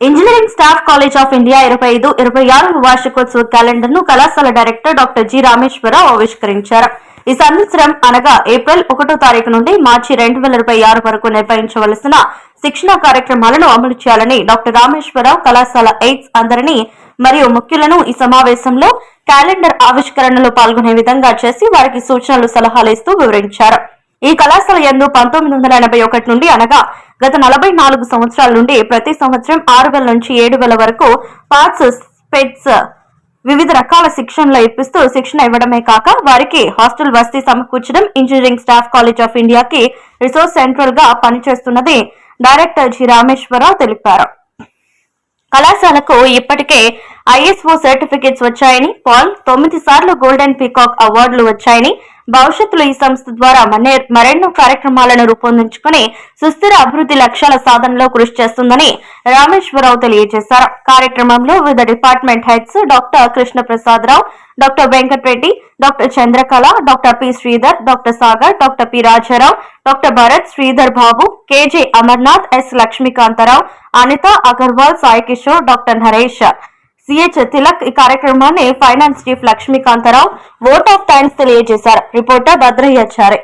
Engineering staff college of India ఇరవై ఐదు ఇరవై ఆరు వార్షికోత్సవ క్యాలెండర్ను కళాశాల డైరెక్టర్ డాక్టర్ జి రామేశ్వరరావు ఆవిష్కరించారు. ఈ సంవత్సరం అనగా ఏప్రిల్ ఒకటో తారీఖు నుండి మార్చి రెండు వేల ఇరవై ఆరు వరకు నిర్వహించవలసిన శిక్షణా కార్యక్రమాలను అమలు చేయాలని డాక్టర్ రామేశ్వరరావు కళాశాల ఎయిడ్స్ అందరినీ మరియు ముఖ్యులను ఈ సమావేశంలో క్యాలెండర్ ఆవిష్కరణలో పాల్గొనే విధంగా చేసి వారికి సూచనలు సలహాలు ఇస్తూ వివరించారు. ఈ కళాశాల యందు పంతొమ్మిది వందల ఎనభై ఒకటి నుండి అనగా గత నలభై నాలుగు సంవత్సరాల నుండి ప్రతి సంవత్సరం ఆరు వేల నుంచి ఏడు వేల వరకు పార్ట్స్ స్పెట్స్ వివిధ రకాల శిక్షణలు ఇప్పిస్తూ శిక్షణ ఇవ్వడమే కాక వారికి హాస్టల్ వసతి సమకూర్చడం ఇంజనీరింగ్ స్టాఫ్ కాలేజ్ ఆఫ్ ఇండియాకి రిసోర్స్ సెంట్రల్గా పనిచేస్తున్నది డైరెక్టర్ జి. రామేశ్వరరావు తెలిపారు. కళాశాలకు ఇప్పటికే ఐఎస్ఓ సర్టిఫికెట్స్ వచ్చాయని పాల్ తొమ్మిది సార్లు గోల్డెన్ పీకాక్ అవార్డులు వచ్చాయని భవిష్యత్తులో ఈ సంస్థ ద్వారా మరెన్నో కార్యక్రమాలను రూపొందించుకుని సుస్థిర అభివృద్ధి లక్ష్యాల సాధనలో కృషి చేస్తుందని రామేశ్వరరావు తెలియజేశారు. కార్యక్రమంలో వివిధ department heads doctor Krishna Prasad Rao doctor Venkatareddy doctor Chandrakala doctor P Sridhar doctor Sagar doctor P Rajarao doctor Bharat Sridhar Babu K J Amarnath S Lakshmikantharao Anita Agarwal Sai Kishore doctor Naresh. C H Tilak ఈ కార్యక్రమాన్ని finance chief Lakshmikantharao vote of thanks తెలియజేశారు. Reporter భద్రయ్యాచారి